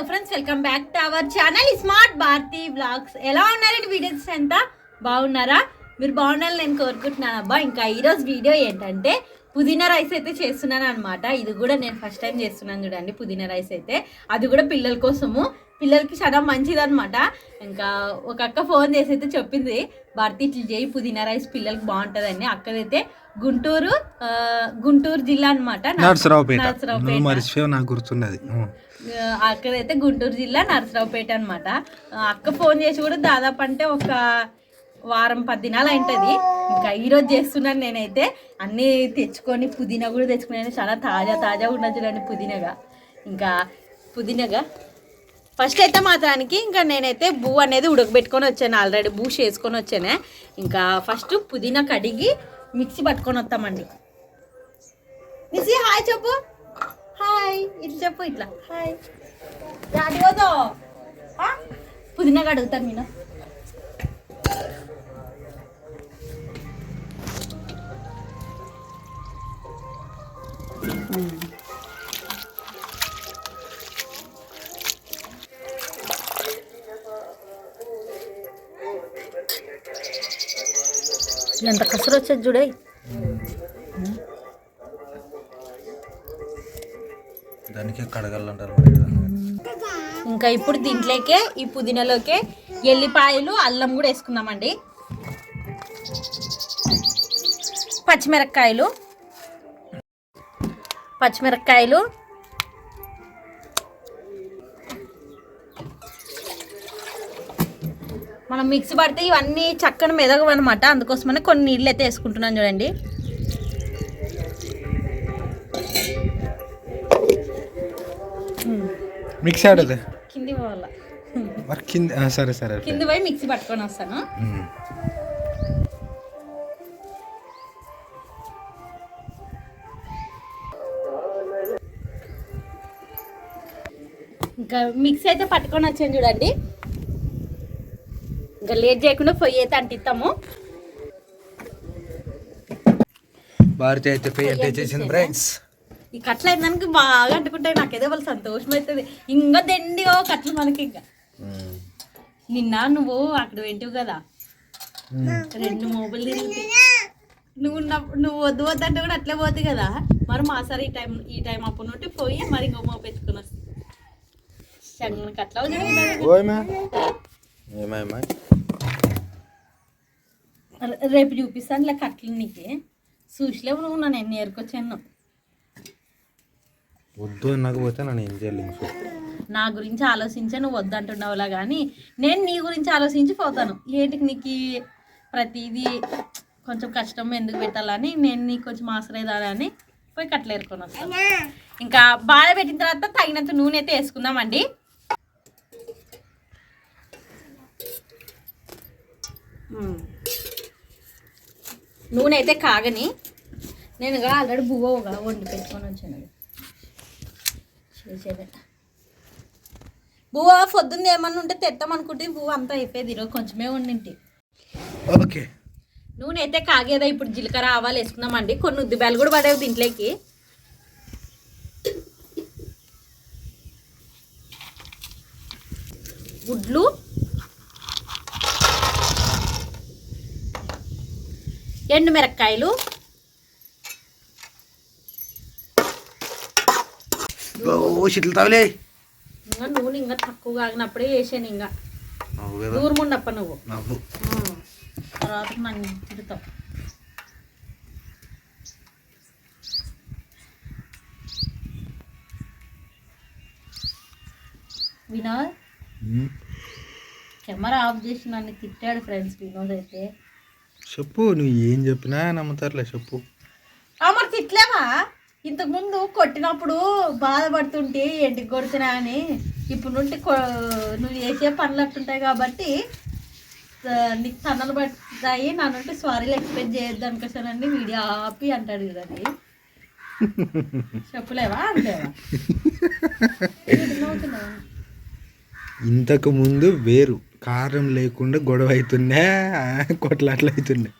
Hello friends welcome back to our channel smart Bharati blogs ఎలా ఉన్నారండి videos ఎంత బాగున్నారా? మీరు బాగున్నారని నేను కోరుకుంటున్నాను అబ్బా. ఇంకా ఈరోజు వీడియో ఏంటంటే పుదీనా రైస్ అయితే చేస్తున్నాను అనమాట ఇది కూడా నేను ఫస్ట్ టైం చేస్తున్నాను చూడండి పుదీనా రైస్ అయితే. అది కూడా పిల్లల కోసము. పిల్లలకి చాలా మంచిది అనమాట ఇంకా ఒక అక్క ఫోన్ చేసి అయితే చెప్పింది భారతి ఇట్లా చేయి పుదీనా రైస్ పిల్లలకి బాగుంటుందని. అక్కడైతే గుంటూరు గుంటూరు జిల్లా అనమాట నర్సరావుపేట. నాకు గుర్తున్నది అక్కడైతే గుంటూరు జిల్లా నరసరావుపేట అనమాట అక్క ఫోన్ చేసి కూడా దాదాపు అంటే ఒక వారం పది దినాలు అయింటది. ఇంకా ఈరోజు చేస్తున్నాను నేనైతే. అన్నీ తెచ్చుకొని పుదీనా కూడా తెచ్చుకున్నాను. చాలా తాజా తాజా ఉన్నది చూడండి పుదీనాగా. ఇంకా పుదీనాగా ఫస్ట్ అయితే మాత్రానికి ఇంకా నేనైతే బూ అనేది ఉడకబెట్టుకొని వచ్చాను. ఆల్రెడీ బూ చేసుకొని వచ్చానే. ఇంకా ఫస్ట్ పుదీనా కడిగి మిక్సీ పట్టుకొని వస్తామండి. మిక్సీ హాయ్ చెప్పు. హాయ్ ఇట్లా చెప్పు ఇట్లా. హాయ్. యాడి పుదీనా కడుగుతాను నేను. ఎంత కసరు వచ్చేది చూడే దానికే కడగాలంటారు. ఇంకా ఇప్పుడు దీంట్లోకే ఈ పుదీనాలోకే ఎల్లిపాయలు అల్లం కూడా వేసుకుందామండి. పచ్చిమిరపకాయలు. పచ్చిమిరపకాయలు మనం మిక్సీ పడితే ఇవన్నీ చక్కని మెదగవు అనమాట అందుకోసమని కొన్ని నీళ్ళు అయితే వేసుకుంటున్నాను చూడండి. మిక్సీ ఆడదు? కింది పోవాల? మరి కింద సరే సరే. కింది పోయి మిక్సీ పట్టుకొని వస్తాను. ఇంకా మిక్సీ అయితే పట్టుకొని వచ్చాను చూడండి. ఇంకా లేట్ చేయకుండా పొయ్యి అయితే అంటిస్తాము. భారతి అయితే పే అంటే చేసింది ఫ్రెండ్స్ ఈ కట్లు అయినానికి బాగా అంటుకుంటాయి నాకు ఏదో వాళ్ళు సంతోషం అవుతుంది ఇంకా దండిగా కట్లు మనకి ఇంకా నిన్న నువ్వు అక్కడ వెంటివి కదా? రెండు మోబైల్ తిరుగుతాయి నువ్వు నువ్వు వద్దు వద్దంటే కూడా అట్లే పోతాయి కదా? మరి మా సార్ ఈ టైం ఈ టైం అప్పుడు నుండి పోయి మరి ఇంకో మోపు ఎత్తుకొని వస్తుంది. ఏమాయమా రేపు చూపిస్తాను ఇలా కట్లు నీకు. చూసిలేవు నువ్వు నన్ను ఎన్ని ఏరుకొచ్చాను వద్దు అనకపోతే నన్ను ఏం చేయాలి నా గురించి ఆలోచించే నువ్వు వద్దంటున్నావులా కానీ నేను నీ గురించి ఆలోచించి పోతాను. ఏంటికి నీకు ప్రతిదీ కొంచెం కష్టం ఎందుకు పెట్టాలని నేను నీకు కొంచెం ఆశ్రయదాలని పోయి కట్లు ఏరుకొని వస్తాను ఇంకా బాగా పెట్టిన తర్వాత తగినంత నూనె అయితే వేసుకుందామండి. మ్మ్. నూనె అయితే కాగని నేను ఆల్రెడీ బువ్వ ఒక వండి పెట్టుకొని వచ్చాను. చేసేదే బువ్వ పొద్దున్న ఏమన్నా ఉంటే తెద్దాం అనుకుంటే బువ్వ అంతా అయిపోయేది ఈరోజు కొంచెమే వండింటి. ఓకే. నూనె అయితే కాగేదా ఇప్పుడు జీలకర్ర ఆవాలు వేసుకుందామండి. కొన్ని ఉద్దిపాయలు కూడా పడేవి దీంట్లోకి. గుడ్లు ఎండు మిరపకాయలు. ఇంకా నూనె ఇంకా తక్కువ కాగినప్పుడే వేసాను ఇంకా. దూరం ఉండప్ప నువ్వు. తర్వాత నన్ను తిడతావు. వినోద్. కెమెరా ఆఫ్ చేసి నన్ను తిట్టాడు ఫ్రెండ్స్ వినోద్ అయితే. చెప్పు నువ్వు ఏం చెప్పినా నమ్ముతారులే చెప్పు. ఆ, మరి తిట్లేవా? ఇంతకు ముందు కొట్టినప్పుడు బాధపడుతుంటే ఎంటికి కొడుతున్నా అని ఇప్పుడు నుండి నువ్వు చేసే పనులు అట్టుంటాయి కాబట్టి ఆ, నీకు తన్నలు పడతాయి నా నుండి సారీలు ఎక్స్పెక్ట్ చేయొద్దు అనుకోసానండి వీడియో ఆపి అంటాడు కదండి చెప్పలేవా? అంటేవా? నవ్వుతున్నావా? ఇంతకు ముందు వేరు. కారం లేకుండా గొడవ అవుతుండే కొట్లాట్లు అవుతుండే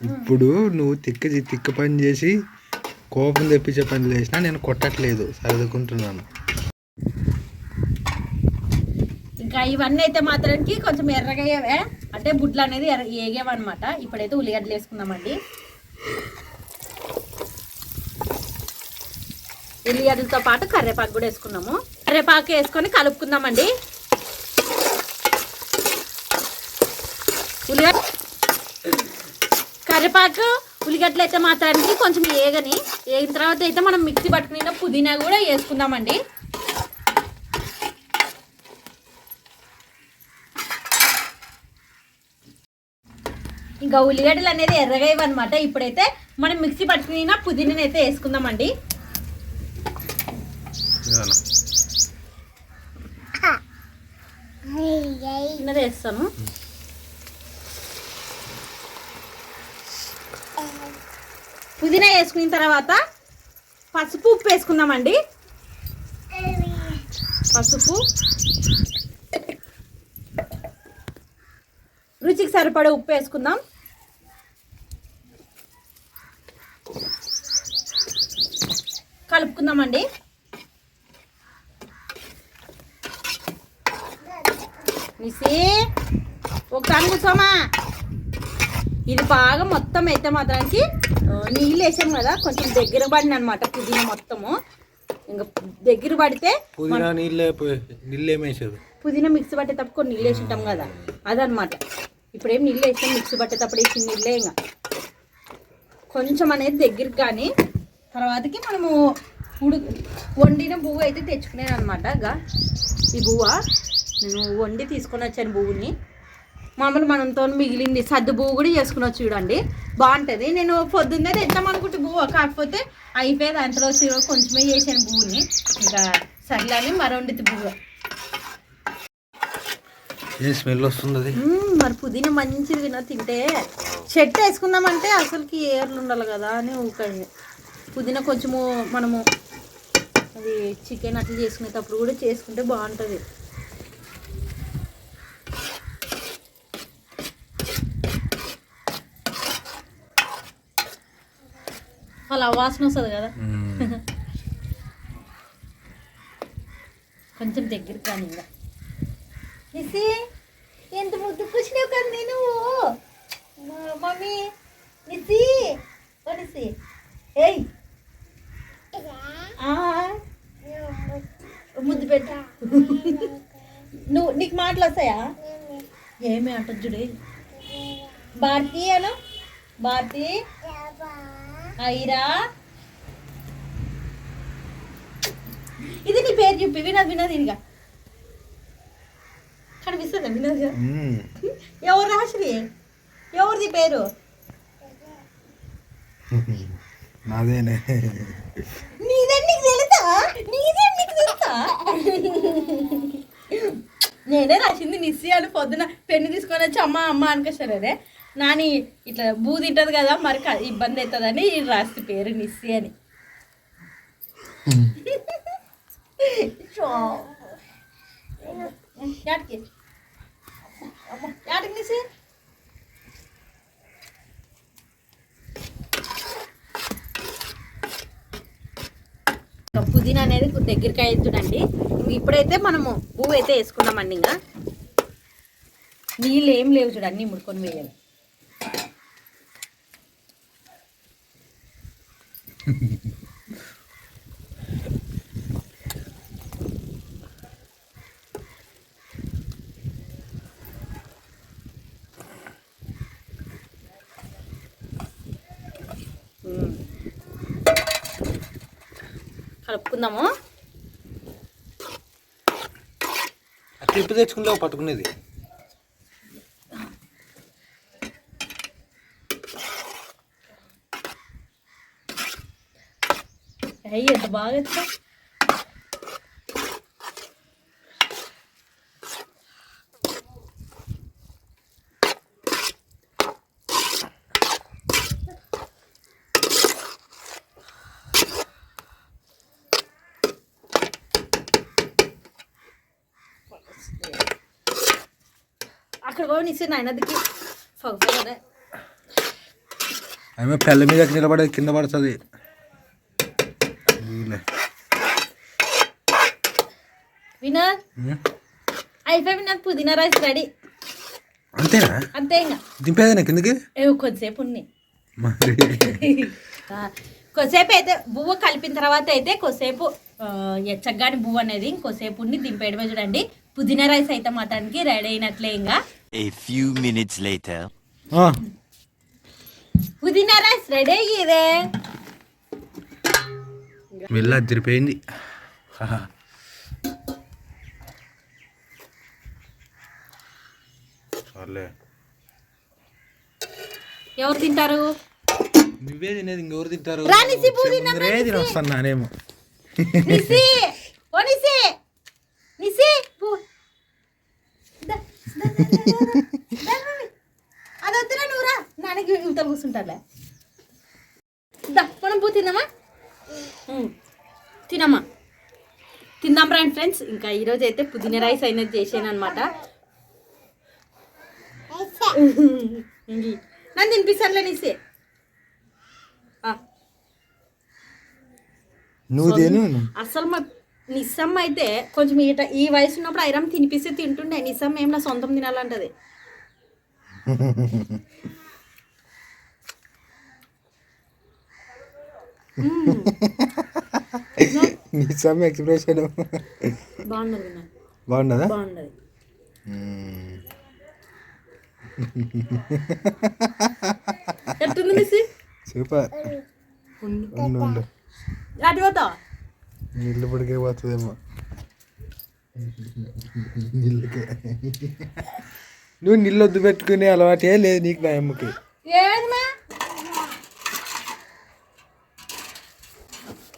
ఇప్పుడు నువ్వు తిక్క తిక్క పని చేసి కోపం తెప్పించే పని చేసినా నేను కొట్టట్లేదు సర్దుకుంటున్నాను. ఇంకా ఇవన్నీ అయితే మాత్రానికి కొంచెం ఎర్రగా అంటే బుడ్లు అనేది ఎర్ర ఏగేవన్నమాట. ఇప్పుడైతే ఉల్లిగడ్డలు వేసుకుందామండి. ఉల్లిగడ్డలతో పాటు కరివేపాకు కూడా వేసుకున్నాము. కరివేపాకు వేసుకొని కలుపుకుందామండి. ఉల్లిగడ్డ కరివేపాకు ఉల్లిగడ్డలు అయితే మాత్రానికి కొంచెం ఏగని ఏగిన తర్వాత అయితే మనం మిక్సీ పట్టుకున్న పుదీనా కూడా వేసుకుందామండి. ఇంకా ఉల్లిగడ్డలు అనేది ఎర్రగా ఇవ్వనమాట ఇప్పుడైతే మనం మిక్సీ పట్టుకున్న పుదీనాని అయితే వేసుకుందామండి. వేస్తాను. పుదీనా వేసుకున్న తర్వాత పసుపు ఉప్పు వేసుకుందామండి. పసుపు. రుచికి సరిపడే ఉప్పు వేసుకుందాం. కలుపుకుందామండి. మిసి ఒకసారి సోమా. ఇది బాగా మొత్తం అయితే మాత్రానికి నీళ్ళు వేసాం కదా కొంచెం దగ్గర పడిన అనమాట పుదీనా మొత్తము. ఇంకా దగ్గర పడితే పుదీనా నీళ్ళే నీళ్ళు ఏమేసారు పుదీనా మిక్సీ పట్టేటప్పుడు కొన్ని నీళ్ళు వేసి ఉంటాం కదా అదనమాట. ఇప్పుడు ఏం నీళ్ళు వేసాం మిక్సీ పట్టేటప్పుడు వేసిన నీళ్ళే ఇంకా. కొంచెం అనేది దగ్గరికి కానీ తర్వాతకి మనము ఉడు వండిన పువ్వు అయితే తెచ్చుకునేది అనమాట ఈ బువ్వ నేను వండి తీసుకొని వచ్చాను పువ్వుని. మామూలు మనంతో మిగిలింది సద్దు పువ్వు కూడా చేసుకుని చూడండి. బాగుంటుంది. నేను పొద్దున్నే తెద్దాం అనుకుంటే పువ్వు కాకపోతే అయిపోయేది అంతలో కొంచెమే చేశాను పువ్వుని ఇంకా సర్లే అని మరొండితి పువ్వు ఏ స్మెల్ వస్తుంది మరి పుదీనా మంచిది విన తింటే. చెట్టు వేసుకుందామంటే అసలుకి ఏర్లు ఉండాలి కదా అని ఊకండి పుదీనా కొంచెము మనము అది చికెన్ అట్లా చేసుకునేటప్పుడు కూడా చేసుకుంటే బాగుంటుంది. అలా వాసన వస్తుంది కదా. కొంచెం దగ్గరికి కానీ ఇంకా. ఎంత ముద్దు కూర్చున్నావు కదా నేను మమ్మీ నిసి ఓ నిసి. ఏయ్. ముద్దు పెట్ట. నువ్వు నీకు మాటలు వస్తాయా? ఏమి? అంటది చూడే. భారతి అను? భారతి. ఐరా. ఇది నీ పేరు చెప్పి వినదు వినదు ఇదిగా కనిపిస్తుందా వినదు. ఎవరు రాసిరి? ఎవరిది పేరు? నాదేనే. నీకు తెలుసా? నీకు తెలుసా? నేనే రాసింది నిస్సి అని పొద్దున పెన్ను తీసుకొని వచ్చి అమ్మ అమ్మ అనుకోసరే నాని ఇట్లా బూ తింటది కదా మరి ఇబ్బంది అవుతుందని రాసి పేరు నిస్సి అని. యాడికి యాడికి నిస్సి? పుదీనా అనేది దగ్గరికి అవుతుందండి ఇప్పుడైతే మనము పువ్వు అయితే వేసుకున్నామండి ఇంకా. నీళ్ళు ఏం లేవు చూడు ముడుకొని వేయాలి. కలుపుకుందాము? తిప్పి క్లిప్ పట్టుకునేది? అయ్యి ఎంత బాగా వచ్చా అక్కడ కూడా నిసి నాయనదికి ఫగఫగనే ఆమె పెళ్ళ మీద నిలబడేది కింద పడుతుంది వినర్ మ్మ్. అయిపోయి నాకు పుదీనా రైస్ రెడీ. అంతేనా? అంతే ఇంకా. దింపేదా కిందకి ఏ, కొద్దిసేపు ఉన్నాయి కొద్దిసేపు అయితే బువ్వ కలిపిన తర్వాత అయితే కొద్దిసేపు ఎచ్చగాని బువ్వ అనేది ఇంకోసేపు ఉండి దింపేయడమే చూడండి. పుదీనా రైస్ అయితే మటానికి రెడీ అయినట్లే ఇంకా. A few minutes later. పుదీనా రైస్ రెడీ అయ్యేదే. మెల్ల తిరిపోయింది ఎవరు తింటారు? నువ్వే తినేది ఇంకెవరు తింటారు? ముందరే తిని వస్తాను నానేమో. నిసి ఓ నిసి నిసి పో. దా, దా, దా, దా, దా, దా, దా, దా. అది వద్దురా నువ్వురా నాన్నకి ఇంత కూర్చుంటారులే దా మనం పూ తిందామా? తినమ్మా. తిందాం రండి ఫ్రెండ్స్ ఇంకా ఈరోజు అయితే పుదీనా రైస్ అయినది చేసాను అనమాట నన్ను తినిపిస్తానులే నిసి. నువ్వు తిను అసలు మా నిస్సమ్మ అయితే కొంచెం ఈట ఈ వయసు ఉన్నప్పుడు ఐరమ్ తినిపిస్తే తింటుండే. నిస్సమ్మ ఏం నా సొంతం తినాలంటది. నిజం ఎక్స్ప్రెషన్ బాగున్నది విన్నా బాగున్నదా? బాగున్నది మ్మ్. ఎట్టుంది మిస్ సూపర్. ఉండు ఉండు. అటు పోతా నీళ్ళు పడికే పోతుందేమో. నీళ్ళకే. నువ్వు నీళ్ళు వద్దు పెట్టుకునే అలవాటే లేదు నీకు నా అమ్మకి.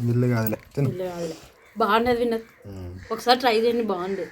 నీళ్ళు కాదులే తిను. బాగున్నది విన్న మ్మ్. ఒకసారి ట్రై చేయండి బాగుంది.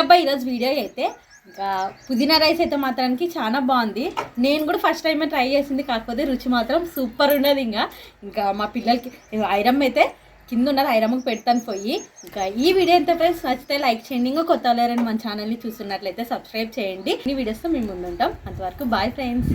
ఇదబ్బా ఈరోజు వీడియో అయితే. ఇంకా పుదీనా రైస్ అయితే మాత్రానికి చాలా బాగుంది. నేను కూడా ఫస్ట్ టైం ట్రై చేసింది కాకపోతే రుచి మాత్రం సూపర్ ఉన్నది ఇంకా. ఇంకా మా పిల్లలకి ఐరమ్ అయితే కింద ఉన్నది ఐరమ్కి పెడతాను పోయి. ఇంకా ఈ వీడియో ఎంత ఫ్రెండ్స్? నచ్చితే లైక్ చేయండి. ఇంకా కొత్త వాళ్ళని మన ఛానల్ని చూస్తున్నట్లయితే సబ్స్క్రైబ్ చేయండి. ఈ వీడియోస్తో మేము ముందుంటాం. అంతవరకు బాయ్ ఫ్రెండ్స్.